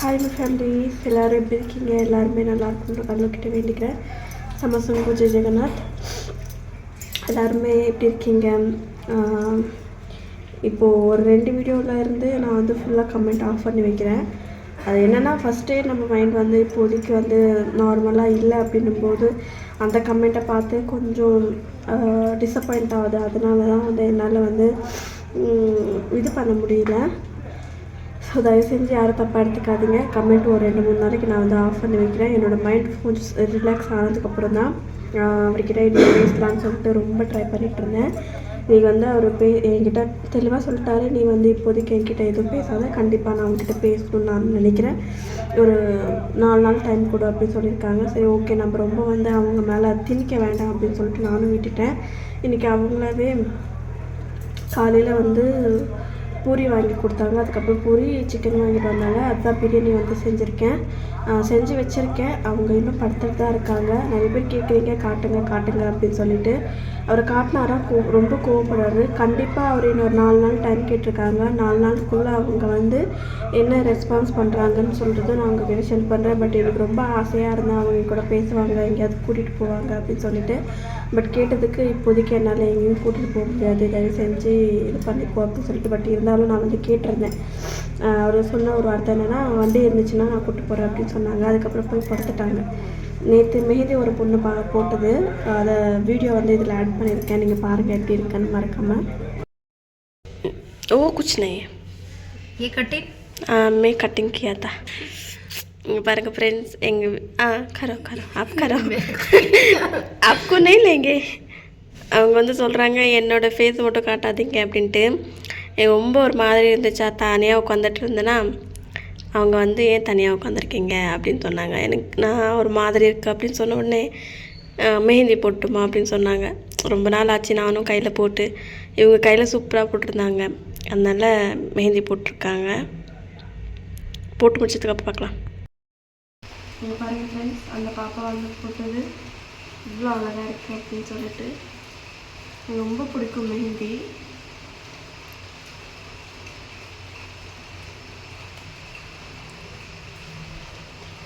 Hi my families எல்லோரும் எப்படி இருக்கீங்க? எல்லாருமே நல்லா இருக்குன்ற கடவுள்கிட்ட வேண்டிக்கிறேன். சமசம் பூஜை ஜெகநாத். எல்லாருமே எப்படி இருக்கீங்க? இப்போது ஒரு ரெண்டு வீடியோவில் இருந்து நான் வந்து ஃபுல்லாக கமெண்ட் ஆஃப் பண்ணி வைக்கிறேன். அது என்னென்னா ஃபஸ்ட்டே நம்ம மைண்ட் வந்து இப்போதைக்கு வந்து நார்மலாக இல்லை அப்படின்னும்போது அந்த கமெண்ட்டை பார்த்து கொஞ்சம் டிசப்பாயிண்ட் ஆகுது. அதனால தான் வந்து என்னால் வந்து இது பண்ண முடியல. ஸோ தயவு செஞ்சு யாரும் தப்பாக எடுத்துக்காதீங்க. கமெண்ட் ஒரு ரெண்டு மூணு நாளைக்கு நான் வந்து ஆஃப் பண்ணி வைக்கிறேன். என்னோடய மைண்ட் கொஞ்சம் ரிலாக்ஸ் ஆனதுக்கப்புறம் தான் அவர்கிட்ட இன்னும் பேசலான்னு சொல்லிட்டு ரொம்ப ட்ரை பண்ணிகிட்டு இருந்தேன். நீ வந்து அவர் பே என்கிட்ட தெளிவாக சொல்லிட்டாரு. நீ வந்து இப்போதைக்கு என்கிட்ட எதுவும் பேசாத. கண்டிப்பாக நான் அவங்ககிட்ட பேசணும்னு நான் நினைக்கிறேன். ஒரு நாலு நாள் டைம் கொடு அப்படின்னு சொல்லியிருக்காங்க. சரி ஓகே நம்ம ரொம்ப வந்து அவங்க மேலே திணிக்க வேண்டாம் அப்படின்னு சொல்லிட்டு நானும் விட்டுட்டேன். இன்றைக்கி அவங்களாவே காலையில் வந்து பூரி வாங்கி கொடுத்தாங்க. அதுக்கப்புறம் பூரி சிக்கன் வாங்கிட்டு வந்தாங்க. அதுதான் பிரியாணி வந்து செஞ்சுருக்கேன். செஞ்சு வச்சுருக்கேன். அவங்க இன்னும் படுத்துட்டு தான் இருக்காங்க. நிறைய பேர் கேட்குறீங்க காட்டுங்க காட்டுங்க அப்படின்னு சொல்லிட்டு. அவர் காட்டினாரா? கோ ரொம்ப கோவப்படுறாரு. கண்டிப்பாக அவர் இன்னொரு நாலு நாள் டைம் கேட்டிருக்காங்க. நாலு நாளுக்குள்ளே அவங்க வந்து என்ன ரெஸ்பான்ஸ் பண்ணுறாங்கன்னு சொல்கிறது நான் அவங்க ஷேர் பண்ணுறேன் பட் எனக்கு ரொம்ப ஆசையாக இருந்தால் அவங்க கூட பேசுவாங்க. எங்கேயாவது கூட்டிகிட்டு போவாங்க அப்படின்னு சொல்லிட்டு. பட் கேட்டதுக்கு இப்போதைக்கு என்னால் எங்கேயும் கூட்டிகிட்டு போக முடியாது. தயவு செஞ்சு இது பண்ணிப்போ அப்படின்னு சொல்லிட்டு. பட் இருந்தாலும் நான் வந்து கேட்டிருந்தேன். அவர் சொன்ன ஒரு வார்த்தை என்னென்னா வண்டி இருந்துச்சுன்னா நான் கூப்பிட்டு போகிறேன் அப்படின்னு சொன்னாங்க. அதுக்கப்புறம் போய் படுத்துட்டாங்க. நேற்று மெஹந்தி ஒரு பொண்ணு பா போட்டது அதை வீடியோ வந்து இதில் ஆட் பண்ணியிருக்கேன் நீங்கள் பாருங்கள் எப்படி இருக்குன்னு மறக்காமல் ஓ குச் नहीं ये कटिंग हाँ मैं कटिंग किया था இங்க பாருங்க ஃப்ரெண்ட்ஸ் எங்கள் ஆ கரோ கரோ ஆப் கரோ आपको नहीं लेंगे அவங்க வந்து சொல்கிறாங்க என்னோட ஃபேஸ் மட்டும் காட்டாதீங்க அப்படின்ட்டு எனக்கு ரொம்ப ஒரு மாதிரி இருந்துச்சா தனியாக உட்காந்துட்டு இருந்தேன்னா அவங்க வந்து ஏன் தனியாக உட்காந்துருக்கீங்க அப்படின்னு சொன்னாங்க. எனக்கு நான் ஒரு மாதிரி இருக்கு அப்படின்னு சொன்ன உடனே மெஹந்தி போட்டுமா அப்படின்னு சொன்னாங்க. ரொம்ப நாள் ஆச்சு நானும் கையில் போட்டு இவங்க கையில் சூப்பராக போட்டிருந்தாங்க. அதனால் மெஹந்தி போட்டிருக்காங்க. போட்டு முடிச்சதுக்கப்புறம் பார்க்கலாம் நீங்கள் பாருங்கள் ஃப்ரெண்ட்ஸ் அந்த பாப்பா வந்து போட்டது இவ்வளோ அழகாக இருக்குது அப்படின்னு சொல்லிட்டு. எனக்கு ரொம்ப பிடிக்கும் மெஹந்தி.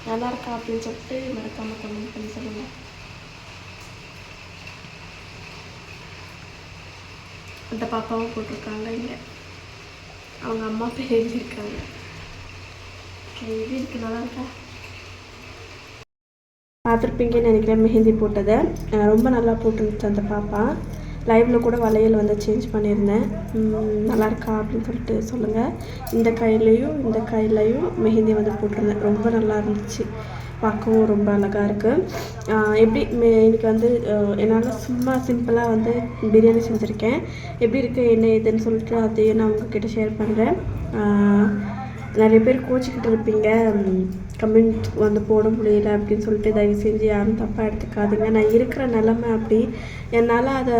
நல்லா இருக்கா அப்படின்னு சொல்லிட்டு மறக்காமல் கமெண்ட் பண்ணி சொல்லுங்கள் அந்த பாப்பாவும் போட்டிருக்காங்க இங்கே. அவங்க அம்மா பேர் எழுதியிருக்காங்க. எப்படி இருக்கு? நல்லா இருக்கா? பார்த்துருப்பீங்கன்னு நினைக்கிறேன் மெஹந்தி போட்டதை. ரொம்ப நல்லா போட்டுருந்துச்சு அந்த பாப்பா. லைவில் கூட வளையல் வந்து சேஞ்ச் பண்ணியிருந்தேன். நல்லாயிருக்கா அப்படின்னு சொல்லிட்டு சொல்லுங்கள் இந்த கையிலையும் இந்த கையிலையும் மெஹந்தி வந்து போட்டிருந்தேன். ரொம்ப நல்லா இருந்துச்சு. பார்க்கவும் ரொம்ப அழகாக இருக்குது எப்படி மே- இன்னைக்கு வந்து என்னால் சும்மா சிம்பிளாக வந்து பிரியாணி செஞ்சுருக்கேன். எப்படி இருக்குது என்ன ஏதுன்னு சொல்லிட்டு அதையும் நான் உங்ககிட்ட ஷேர் பண்ணுறேன் நிறைய பேர் கோச்சிக்கிட்டு இருப்பீங்க. கமெண்ட் வந்து போட முடியல அப்படின்னு சொல்லிட்டு தயவு செஞ்சு யாரும் தப்பாக எடுத்துக்காதீங்க. நான் இருக்கிற நிலமை அப்படி. என்னால் அதை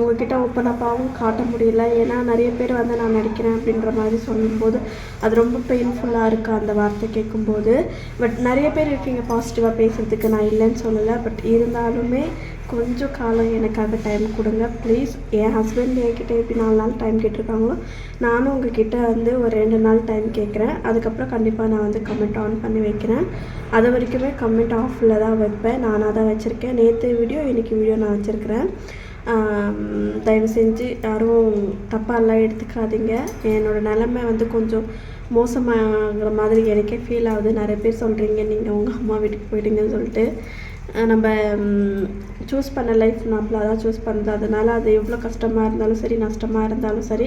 உங்ககிட்ட ஓப்பனப்பாகவும் காட்ட முடியல. ஏன்னா நிறைய பேர் வந்து நான் நடிக்கிறேன் அப்படின்ற மாதிரி சொல்லும்போது அது ரொம்ப பெயின்ஃபுல்லாக இருக்குது அந்த வார்த்தை கேட்கும்போது. பட் நிறைய பேர் இருக்கீங்க பாசிட்டிவாக பேசுகிறதுக்கு நான் இல்லைன்னு சொல்லலை. பட் இருந்தாலுமே கொஞ்சம் காலம் எனக்காக டைம் கொடுங்க. ப்ளீஸ் என் ஹஸ்பண்ட் என்கிட்ட எப்படி நாலு நாள் டைம் கேட்டிருக்காங்களோ நானும் உங்ககிட்ட வந்து ஒரு ரெண்டு நாள் டைம் கேட்குறேன். அதுக்கப்புறம் கண்டிப்பாக நான் வந்து கமெண்ட் ஆன் பண்ணி வைக்கிறேன். அது வரைக்குமே கமெண்ட் ஆஃபில் தான் வைப்பேன். நானாக தான் வச்சுருக்கேன். நேற்று வீடியோ இன்றைக்கி வீடியோ நான் வச்சுருக்கிறேன். தயவு செஞ்சு யாரும் தப்பாலாம் எடுத்துக்காதீங்க. என்னோடய நிலமை வந்து கொஞ்சம் மோசமாகிற மாதிரி எனக்கே ஃபீல் ஆகுது. நிறைய பேர் சொல்கிறீங்க நீங்கள் உங்கள் அம்மா வீட்டுக்கு போயிட்டீங்கன்னு சொல்லிட்டு. நம்ம சூஸ் பண்ண லைஃப் நம்மளா தான் சூஸ் பண்ணுறது அதனால் அது எவ்வளோ கஷ்டமாக இருந்தாலும் சரி நஷ்டமாக இருந்தாலும் சரி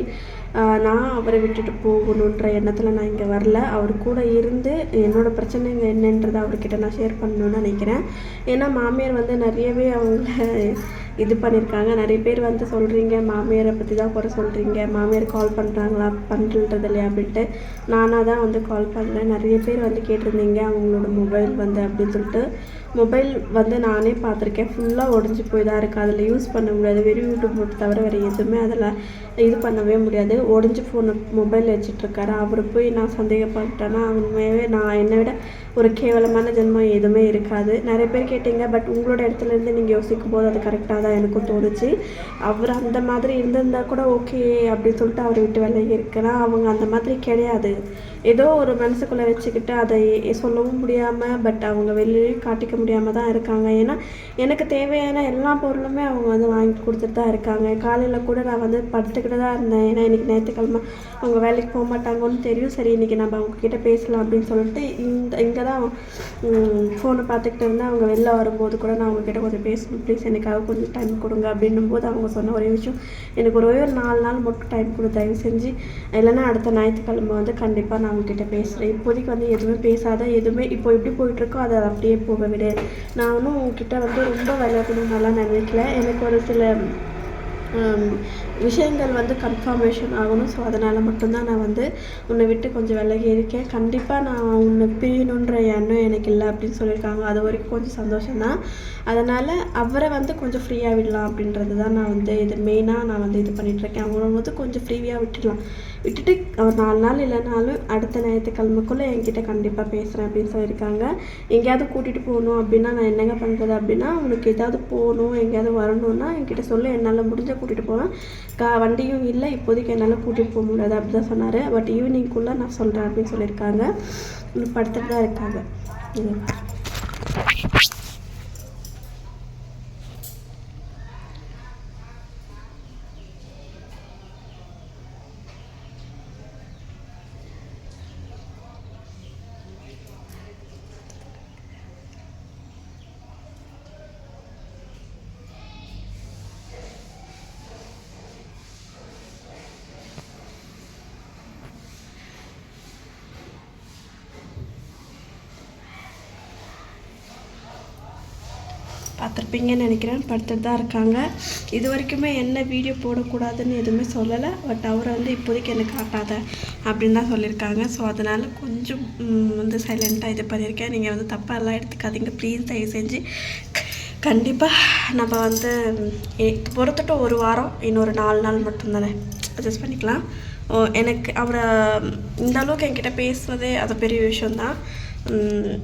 நான் அவரை விட்டுட்டு போகணுன்ற எண்ணத்தில் நான் இங்கே வரல. அவர் கூட இருந்து என்னோடய பிரச்சனைங்க என்னன்றதை அவர்கிட்ட நான் ஷேர் பண்ணணும்னு நினைக்கிறேன். ஏன்னா மாமியார் வந்து நிறையவே அவங்க இது பண்ணியிருக்காங்க நிறைய பேர் வந்து சொல்கிறீங்க மாமியாரை பற்றி தான் குறை சொல்கிறீங்க மாமியார் கால் பண்ணுறாங்களா பண்ணுறது இல்லையா அப்படின்ட்டு. நானாக தான் வந்து கால் பண்ணுறேன் நிறைய பேர் வந்து கேட்டிருந்தீங்க அவங்களோட மொபைல் வந்து அப்படின்னு சொல்லிட்டு. மொபைல் வந்து நானே பார்த்துருக்கேன். ஃபுல்லாக உடஞ்சி போய் தான் இருக்குது அதில் யூஸ் பண்ண முடியாது. வெறும் யூடியூப் மட்டும் தவிர வேறு எதுவுமே அதில் இது பண்ணவே முடியாது. உடஞ்சி ஃபோன் மொபைல் வச்சுட்ருக்காரு அவர் போய் நான் சந்தேகப்பட்டேன்னா உண்மையாகவே நான் என்னை விட ஒரு கேவலமான ஜென்மம் எதுவுமே இருக்காது. நிறைய பேர் கேட்டீங்க பட் உங்களோட இடத்துல இருந்து நீங்கள் யோசிக்கும் போது அது கரெக்டாக தான் எனக்கும் தோணுச்சு. அவர் அந்த மாதிரி இருந்திருந்தா கூட ஓகே அப்படின்னு சொல்லிட்டு அவரை விட்டு விலகி இருக்குன்னா அவங்க அந்த மாதிரி கிடையாது. ஏதோ ஒரு மனசுக்குள்ளே வச்சுக்கிட்டு அதை சொல்லவும் முடியாமல் பட் அவங்க வெளியே காட்டிக்க முடியாமல் தான் இருக்காங்க. ஏன்னா எனக்கு தேவையான எல்லா பொருளுமே அவங்க வந்து வாங்கி கொடுத்துட்டு தான் இருக்காங்க. காலையில் கூட நான் வந்து படுத்துக்கிட்டு தான் இருந்தேன். ஏன்னா இன்றைக்கி ஞாயிற்றுக்கிழமை அவங்க வேலைக்கு போக மாட்டாங்கன்னு தெரியும். சரி இன்றைக்கி நம்ம அவங்கக்கிட்ட பேசலாம் அப்படின்னு சொல்லிட்டு இந்த இங்கே தான் ஃபோனை பார்த்துக்கிட்டு இருந்தால் அவங்க வெளில வரும்போது கூட நான் அவங்கக்கிட்ட கொஞ்சம் பேசணும். ப்ளீஸ் எனக்காக கொஞ்சம் டைம் கொடுங்க அப்படின்னும் போது அவங்க சொன்ன ஒரே விஷயம் எனக்கு ஒரே ஒரு நாலு நாள் மட்டும் டைம் கொடு தயவு செஞ்சு. இல்லைன்னா அடுத்த ஞாயிற்றுக்கிழமை வந்து கண்டிப்பாக நான் அவங்கக்கிட்ட பேசுகிறேன் இப்போதைக்கு வந்து எதுவுமே பேசாத எதுவுமே இப்போ எப்படி போயிட்டுருக்கோ அதை அப்படியே போக விடு. நான் ஒன்றும் உங்ககிட்ட வந்து ரொம்ப விளையாடணும்னாலாம் நினைக்கல. எனக்கு ஒரு சில விஷயங்கள் வந்து கன்ஃபர்மேஷன் ஆகணும். ஸோ அதனால் மட்டும்தான் நான் வந்து உன்னை விட்டு கொஞ்சம் விலகி இருக்கேன். கண்டிப்பாக நான் உன்னை பிரியணுன்ற எண்ணம் எனக்கு இல்லை அப்படின்னு சொல்லியிருக்காங்க. அது வரைக்கும் கொஞ்சம் சந்தோஷம்தான். அதனால் அவரை வந்து கொஞ்சம் ஃப்ரீயாக விடலாம் அப்படின்றது தான் நான் வந்து இது மெயினாக நான் வந்து இது பண்ணிகிட்ருக்கேன் அவங்கள வந்து கொஞ்சம் ஃப்ரீயாக விட்டுடலாம். விட்டுட்டு அவர் நாலு நாள் இல்லைனாலும் அடுத்த ஞாயிற்றுக்கிழமைக்குள்ளே என்கிட்ட கண்டிப்பாக பேசுகிறேன் அப்படின்னு சொல்லியிருக்காங்க. எங்கேயாவது கூட்டிகிட்டு போகணும் அப்படின்னா நான் என்னங்க பண்ணுறது அப்படின்னா உனக்கு ஏதாவது போகணும் எங்கேயாவது வரணும்னா என்கிட்ட சொல்ல. என்னால் முடிஞ்ச கூட்டிகிட்டு போவேன் கா வண்டியும் இல்லை இப்போதைக்கு என்னால் கூட்டிகிட்டு போக முடியாது அப்படி தான் சொன்னார் பட் ஈவினிங்குள்ளே நான் சொல்கிறேன் அப்படின்னு சொல்லியிருக்காங்க. படுத்துட்டு தான் இருக்காங்க. பார்த்துருப்பீங்கன்னு நினைக்கிறேன். படுத்துட்டு தான் இருக்காங்க. இது வரைக்குமே என்ன வீடியோ போடக்கூடாதுன்னு எதுவுமே சொல்லலை. பட் அவரை வந்து இப்போதைக்கு எனக்கு காட்டாத அப்படின்னு தான் சொல்லியிருக்காங்க. ஸோ அதனால் கொஞ்சம் வந்து சைலண்ட்டாக இது பண்ணியிருக்கேன். நீங்கள் வந்து தப்பாக எல்லாம் எடுத்துக்காதீங்க. ப்ளீஸ் தயவு செஞ்சு கண்டிப்பாக நம்ம வந்து பொறுத்துட்டு ஒரு வாரம் இன்னொரு நாலு நாள் மட்டும்தானே அட்ஜஸ்ட் பண்ணிக்கலாம். எனக்கு அவரை இந்த அளவுக்கு என்கிட்ட பேசுனதே அது பெரிய விஷயந்தான்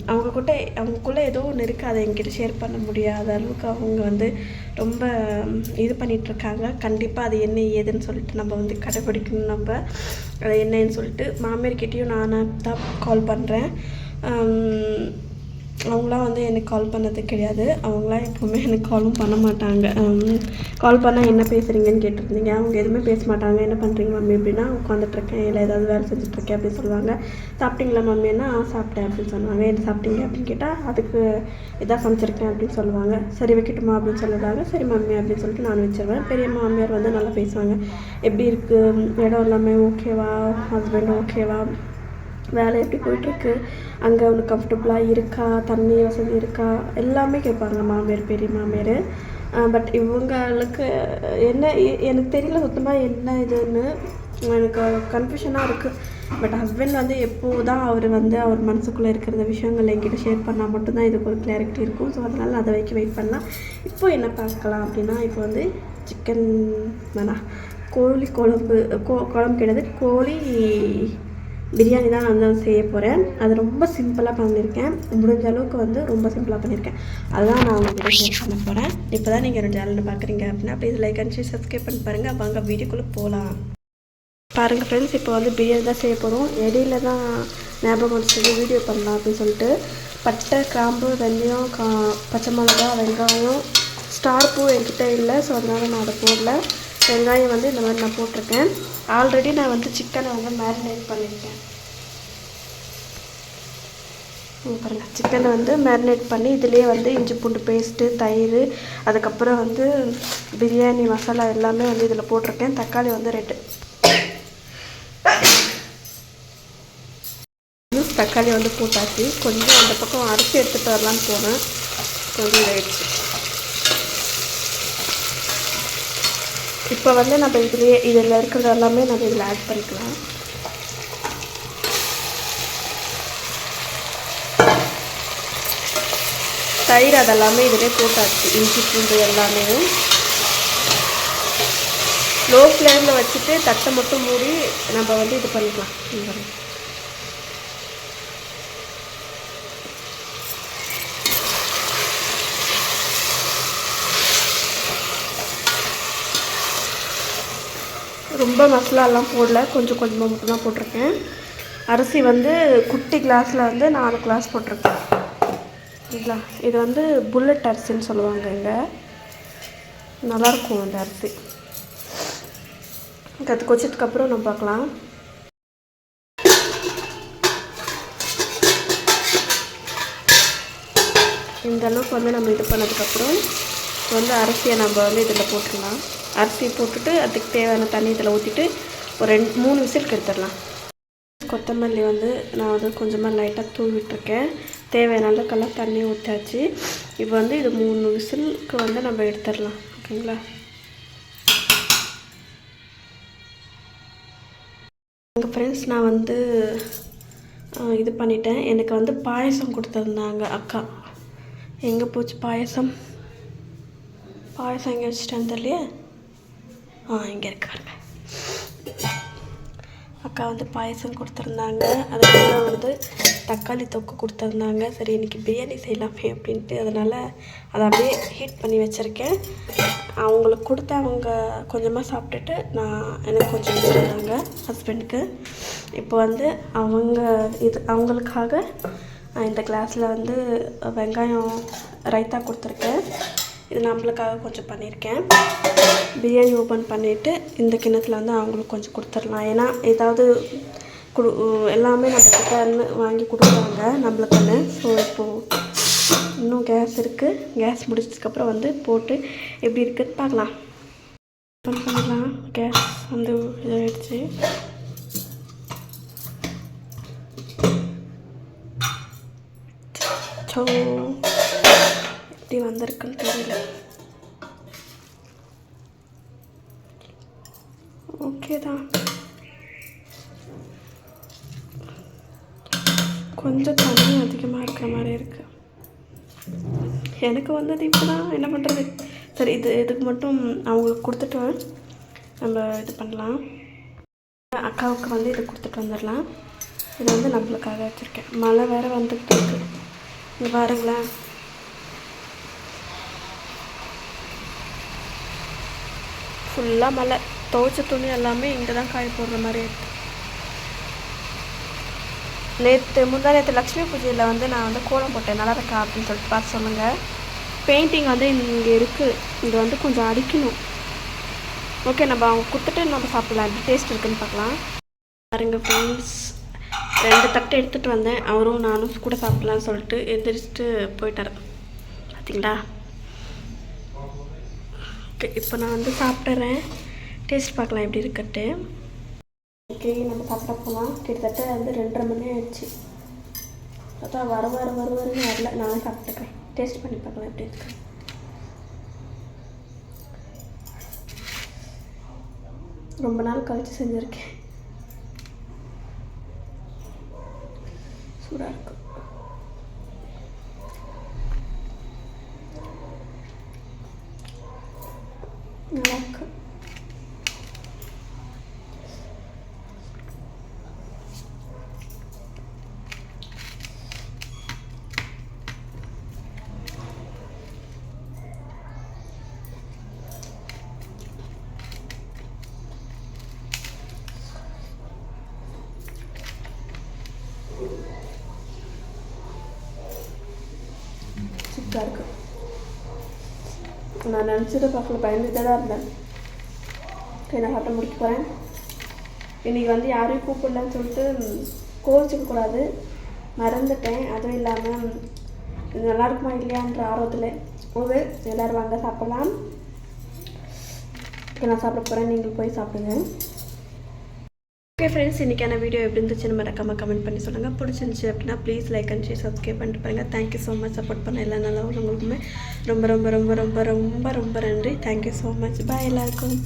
அவங்க கிட்ட அவங்கக்குள்ளே ஏதோ ஒன்று இருக்குது அதை என்கிட்ட ஷேர் பண்ண முடியாத அளவுக்கு அவங்க வந்து ரொம்ப இது பண்ணிகிட்ருக்காங்க கண்டிப்பாக அது என்ன ஏதுன்னு சொல்லிட்டு நம்ம வந்து கடைப்பிடிக்கணும் நம்ம. அதை என்னன்னு சொல்லிட்டு மாமியார்கிட்டேயும் நான் தான் கால் பண்ணுறேன் அவங்களாம் வந்து எனக்கு கால் பண்ணது கிடையாது. அவங்களாம் எப்போவுமே எனக்கு காலும் பண்ண மாட்டாங்க. கால் பண்ணால் என்ன பேசுகிறீங்கன்னு கேட்டிருந்தீங்க. அவங்க எதுவுமே பேச மாட்டாங்க. என்ன பண்ணுறீங்க மம்மி அப்படின்னா உட்காந்துட்ருக்கேன் இல்லை ஏதாவது வேலை செஞ்சுட்ருக்கேன் அப்படின்னு சொல்லுவாங்க. சாப்பிட்டீங்களா மம்மின்னா சாப்பிட்டேன் அப்படின்னு சொல்லுவாங்க. என்ன சாப்பிட்டீங்க அப்படின்னு கேட்டால் அதுக்கு இதாக சமைச்சிருக்கேன் அப்படின்னு சொல்லுவாங்க. சரி வைக்கட்டுமா அப்படின்னு சொல்லுவாங்க. சரி மம்மி அப்படின்னு சொல்லிட்டு நான் வச்சிருவேன். பெரிய மாமியார் வந்து நல்லா பேசுவாங்க. எப்படி இருக்குது இடம் எல்லாமே ஓகேவா ஹஸ்பண்ட் ஓகேவா வேலை எப்படி போயிட்டுருக்கு? அங்கே அவனுக்கு கம்ஃபர்டபுளாக இருக்கா? தண்ணி வசதி இருக்கா? எல்லாமே கேட்பாங்க மாமியார் பெரிய மாமியார். பட் இவங்களுக்கு என்ன எனக்கு தெரியல சுத்தமாக என்ன இதுன்னு. எனக்கு கன்ஃபியூஷனாக இருக்குது பட் ஹஸ்பண்ட் வந்து எப்போ தான் அவர் வந்து அவர் மனசுக்குள்ளே இருக்கிற விஷயங்கள் என்கிட்ட ஷேர் பண்ணால் மட்டும்தான் இதுக்கு ஒரு கிளாரிட்டி இருக்கும். ஸோ அதனால் அதை வைக்க வெயிட் பண்ணலாம். இப்போ என்ன பார்க்கலாம் அப்படின்னா இப்போ வந்து சிக்கன் வேணா கோழி குழம்பு கோ குழம்பு கிடையாது. கோழி பிரியாணி தான் நான் வந்து செய்ய போகிறேன் அது ரொம்ப சிம்பிளாக பண்ணியிருக்கேன் முடிஞ்ச அளவுக்கு வந்து ரொம்ப சிம்பிளாக பண்ணியிருக்கேன் அதுதான் நான் உங்கள்கிட்ட ஷேர் பண்ண போகிறேன் இப்போ தான் நீங்கள் என்னோடய சேனலில் பார்க்குறீங்க அப்படின்னா please like and share subscribe பண்ணி பாருங்கள் வாங்க வீடியோக்குள்ளே போகலாம் பாருங்கள் ஃப்ரெண்ட்ஸ் இப்போ வந்து பிரியாணி தான் செய்ய போகிறோம் இடையில தான் ஞாபகம் வச்சுட்டு வீடியோ பண்ணலாம் அப்படின்னு சொல்லிட்டு. பட்டை கிராம்பு வெந்தயம் கா பச்சை மிளகா வெங்காயம். ஸ்டார் பூ என்கிட்ட இல்லை ஸோ அதனால் நான் அதை போடல. வெங்காயம் வந்து இந்த மாதிரி நான் போட்டிருக்கேன். ஆல்ரெடி நான் வந்து சிக்கனை வந்து மேரினேட் பண்ணியிருக்கேன் பாருங்கள் சிக்கனை வந்து மேரினேட் பண்ணி இதுலேயே வந்து இஞ்சி பூண்டு பேஸ்ட்டு தயிர் அதுக்கப்புறம் வந்து பிரியாணி மசாலா எல்லாமே வந்து இதில் போட்டிருக்கேன். தக்காளி வந்து ரெண்டு. தக்காளி வந்து போட்டாச்சு. கொஞ்சம் அந்த பக்கம் அரிசி எடுத்துகிட்டு வரலான்னு போனேன் கொஞ்சம் இதாகிடுச்சு இப்போ வந்து நம்ம இதுலேயே இதில் இருக்கிறது எல்லாமே நம்ம இதில் ஆட் பண்ணிக்கலாம். தயிர் அதெல்லாமே இதிலே போட்டாச்சு இஞ்சி பூண்டு எல்லாமே. லோ ஃப்ளேமில் வச்சுட்டு தட்டை மட்டும் மூடி நம்ம வந்து இது பண்ணிக்கலாம். ரொம்ப மசாலாலாம் போடல. கொஞ்சம் கொஞ்சமாக மட்டும் தான் போட்டிருக்கேன். அரிசி வந்து குட்டி கிளாஸில் வந்து நாலு கிளாஸ் போட்டிருக்கேன். சரிங்களா? இது வந்து புல்லட் அரிசின்னு சொல்லுவாங்க இங்கே. நல்லாயிருக்கும் அந்த அரிசி. கற்று கொச்சதுக்கப்புறம் நம்ம பார்க்கலாம். இந்த அளவுக்கு வந்து நம்ம இது பண்ணதுக்கப்புறம் வந்து அரிசியை நம்ம வந்து இதில் போட்டுடலாம் அரிசி போட்டுட்டு அதுக்கு தேவையான தண்ணி இதில் ஊற்றிட்டு ஒரு ரெண்டு மூணு விசிலுக்கு எடுத்துடலாம் கொத்தமல்லி வந்து நான் வந்து கொஞ்சமாக லைட்டாக தூவி விட்டுருக்கேன் தேவையான அளவுக்கெல்லாம் தண்ணி ஊற்றாச்சு இப்போ வந்து இது மூணு விசிலுக்கு வந்து நம்ம எடுத்துடலாம். ஓகேங்களா? எங்கள் ஃப்ரெண்ட்ஸ் நான் வந்து இது பண்ணிட்டேன். எனக்கு வந்து பாயசம் கொடுத்துருந்தாங்க அக்கா. எங்கே போச்சு பாயசம்? பாயசம் எங்கே வச்சுட்டேன்னு தெரியலையே? இங்கே இருக்கு பாருங்க அக்கா வந்து பாயசம் கொடுத்துருந்தாங்க. அதுக்கப்புறம் வந்து தக்காளி தொக்கு கொடுத்துருந்தாங்க. சரி இன்றைக்கி பிரியாணி செய்யலாமே அப்படின்ட்டு அதனால் அதை அப்படியே ஹீட் பண்ணி வச்சுருக்கேன். அவங்களுக்கு கொடுத்து அவங்க கொஞ்சமாக சாப்பிட்டுட்டு நான் எனக்கு கொஞ்சம் வச்சுருந்தாங்க ஹஸ்பண்டுக்கு இப்போ வந்து அவங்க இது அவங்களுக்காக இந்த கிளாஸில் வந்து வெங்காயம் ரைத்தா கொடுத்துருக்கேன். இது நம்மளுக்காக கொஞ்சம் பண்ணியிருக்கேன். பிரியாணி ஓப்பன் பண்ணிவிட்டு இந்த கிண்ணத்தில் வந்து அவங்களுக்கு கொஞ்சம் கொடுத்துடலாம். ஏன்னா ஏதாவது கொடு எல்லாமே நம்ம கிட்ட வாங்கி கொடுக்குறாங்க நம்மளுக்குன்னு ஸோ இப்போது இன்னும் கேஸ் இருக்குது கேஸ் முடிச்சதுக்கப்புறம் வந்து போட்டு எப்படி இருக்குதுன்னு பார்க்கலாம். ஓப்பன் பண்ணிடலாம் கேஸ் வந்து இதாகிடுச்சு ஸோ எப்படி வந்திருக்குன்னு தெரியல ஓகே தான். கொஞ்சம் தண்ணி அதிகமாக இருக்கிற மாதிரி இருக்கு. எனக்கு வந்தது இப்போ தான் என்ன பண்ணுறது சரி இது இதுக்கு மட்டும் அவங்களுக்கு கொடுத்துட்டு நம்ம இது பண்ணலாம். அக்காவுக்கு வந்து இதை கொடுத்துட்டு வந்துடலாம். இது வந்து நம்மளுக்காக வச்சுருக்கேன். மழை வேறு வந்துக்கிட்டு இருக்கு. இங்கே பாருங்களேன். ஃபுல்லாக மழை. துவைச்ச துணி எல்லாமே இங்கே தான் காய போடுற மாதிரி இருக்குது நேற்று முந்தா நேற்று லக்ஷ்மி பூஜையில் வந்து நான் வந்து கோலம் போட்டேன். நல்லா இருக்கா அப்படின்னு சொல்லிட்டு பார்த்து சொல்லுங்கள் பெயிண்டிங் வந்து இங்கே இருக்குது இங்கே வந்து கொஞ்சம் அடிக்கணும். ஓகே நம்ம அவங்க கொடுத்துட்டு நம்ம சாப்பிட்லாம். எப்படி டேஸ்ட் இருக்குன்னு பார்க்கலாம். பாருங்க ஃப்ரெண்ட்ஸ் ரெண்டு தட்டை எடுத்துகிட்டு வந்தேன். அவரும் நானும் கூட சாப்பிட்லான்னு சொல்லிட்டு எந்திரிச்சிட்டு போயிட்டார். பார்த்தீங்களா ஓகே இப்போ நான் வந்து சாப்பிட்றேன் டேஸ்ட் பார்க்கலாம் எப்படி இருக்கட்டு ஓகே நம்ம சாப்பிட போகலாம் கிட்டத்தட்ட வந்து ரெண்டரை மணி ஆயிடுச்சு. அப்புறம் வர வர வர வரன்னு வரல. நானே சாப்பிட்டுக்கிறேன். டேஸ்ட் பண்ணி பார்க்கலாம் எப்படி இருக்கு. ரொம்ப நாள் கழிச்சு செஞ்சுருக்கேன். சூடாக இருக்கும் நல்லா இருக்கு சூப்பராக இருக்கு நான் நினச்சதை பார்க்கல பயந்துகிட்டே தான் இருந்தேன். கை நான் சாப்பிட்டு முடிக்க போகிறேன் இன்றைக்கி வந்து யாரையும் கூப்பிடலன்னு சொல்லிட்டு கோவிச்சிக்கக்கூடாது மறந்துட்டேன். அதுவும் இல்லாமல் இது நல்லா இருக்குமா இல்லையான்ற ஆர்வத்தில் போது எல்லோரும் வாங்க சாப்பிட்லாம். இப்போ நான் சாப்பிட போகிறேன் நீங்கள் போய் சாப்பிடுங்க. ஓகே ஃப்ரெண்ட்ஸ் இன்றைக்கான வீடியோ எப்படி இருந்துச்சுன்னு மறக்காமல் கமெண்ட் பண்ணி சொல்லுங்கள் பிடிச்சிருந்துச்சி அப்படின்னா please like and share subscribe பண்ணிட்டு பாருங்கள் தேங்க்யூ ஸோ மச் சப்போர்ட் பண்ண எல்லா நல்லவங்களுக்குமே ரொம்ப ரொம்ப ரொம்ப ரொம்ப ரொம்ப ரொம்ப நன்றி. தேங்க்யூ ஸோ மச் பாய் எல்லாருக்கும்.